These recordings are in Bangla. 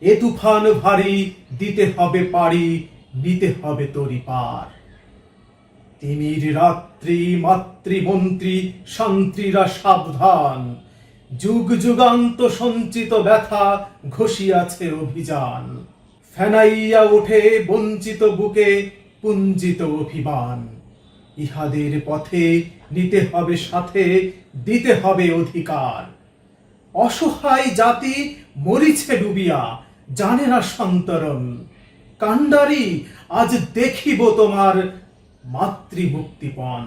এ তুফান ভারী, দিতে হবে পারি, নিতে হবে তরি পার। তিমির রাত্রি, মাতৃমন্ত্রী শান্ত্রীরা সাবধান। যুগ যুগান্ত সঞ্চিত ব্যথা ঘষিয়াছে অভিযান। ফেনাইয়া ওঠে বঞ্চিত বুকে পুঞ্জিত অভিমান। ইহাদের পথে নিতে হবে সাথে, দিতে হবে অধিকার। অসহায় জাতি মরিছে ডুবিয়া জানে না সন্তরণ। কাণ্ডারি, আজ দেখিব তোমার মাতৃমুক্তিপণ।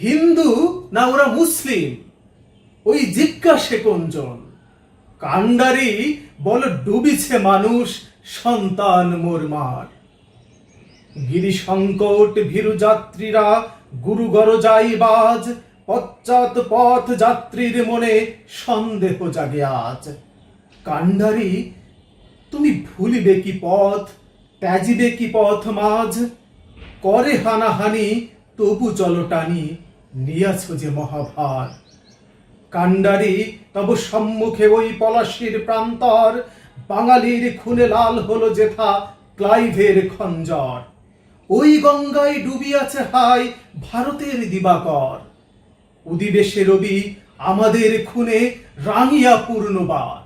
হিন্দু না ওরা মুসলিম? ওই জিজ্ঞাসে কোনজন? কাণ্ডারি, বল ডুবিছে মানুষ, সন্তান মোরমার গিরি সংকট ভীরু যাত্রীরা, গুরুগর যাইবাজ পশ্চাৎ পথ যাত্রীর মনে সন্দেহ জাগে আজ। কাণ্ডারি তুমি ভুলিবে কি পথ, ত্যাজিবে কি পথ মাঝ? করে হানাহানি, তবু চলটানি নিয়াছ যে মহাভার। কাণ্ডারি, তব সম্মুখে ওই পলাশির প্রান্তর, বাঙালির খুনে লাল হলো যেথা ক্লাইভের খঞ্জর। ওই গঙ্গায় ডুবিয়াছে হাই ভারতের দিবাকর। উদিবেশে রবি আমাদের খুনে রাঙিয়া পূর্ণবার।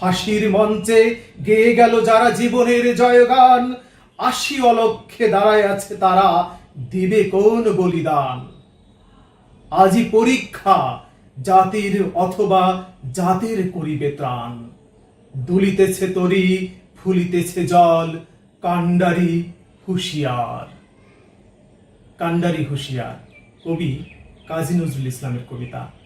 ফাঁসির মঞ্চে গেয়ে গেল যারা জীবনের জয়গান। আশি অলক্ষে দাঁড়ায় আছে তারা, দিবে কোন বলিদান? আজি পরীক্ষা, জাতির অথবা জাতির করিবে ত্রাণ। দুলিতেছে তরি, ফুলিতেছে জল, কাণ্ডারি হুঁশিয়ার। কাণ্ডারি হুঁশিয়ার, কবি কাজী নজরুল ইসলামের কবিতা।